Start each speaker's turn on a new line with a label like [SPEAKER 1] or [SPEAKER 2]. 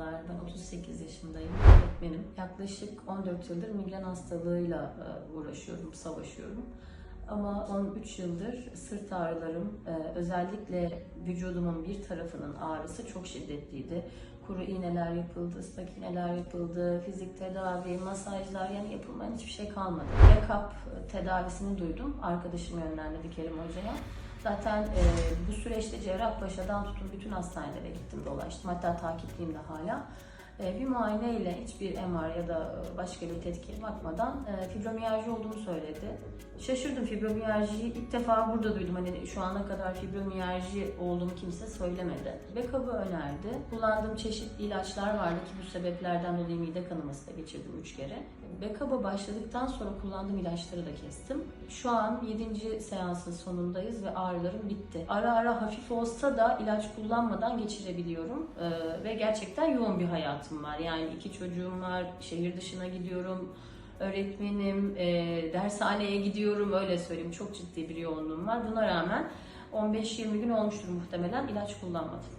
[SPEAKER 1] Ben 38 yaşındayım. Öğretmenim. Yaklaşık 14 yıldır migren hastalığıyla e, uğraşıyorum, savaşıyorum. Ama 13 yıldır sırt ağrılarım, e, özellikle vücudumun bir tarafının ağrısı çok şiddetliydi. Kuru iğneler yapıldı, ıslak iğneler yapıldı, fizik tedavi, masajlar yani yapılmayan hiçbir şey kalmadı. Backup tedavisini duydum. Arkadaşım yönlendirdi Kerim Hoca'ya. Zaten e, bu süreçte Cerrahpaşa'dan tutun bütün hastanelere gittim dolaştım. Hatta takipliyim de hala. E, bir muayeneyle hiçbir MR ya da başka bir tetkike bakmadan e, fibromiyalji olduğunu söyledi. Şaşırdım fibromiyaljiyi ilk defa burada duydum. Hani şu ana kadar fibromiyalji olduğunu kimse söylemedi. Backup'ı önerdi. Kullandığım çeşitli ilaçlar vardı ki bu sebeplerden dolayı mide kanaması da geçirdim 3 kere. Backup'a başladıktan sonra kullandığım ilaçları da kestim. Şu an 7. seansın sonundayız ve ağrılarım bitti. Ara ara hafif olsa da ilaç kullanmadan geçirebiliyorum. Ve gerçekten yoğun bir hayatım var. Yani iki çocuğum var, şehir dışına gidiyorum, öğretmenim, e, dershaneye gidiyorum öyle söyleyeyim. Çok ciddi bir yoğunluğum var. Buna rağmen 15-20 gün olmuştur muhtemelen ilaç kullanmadım.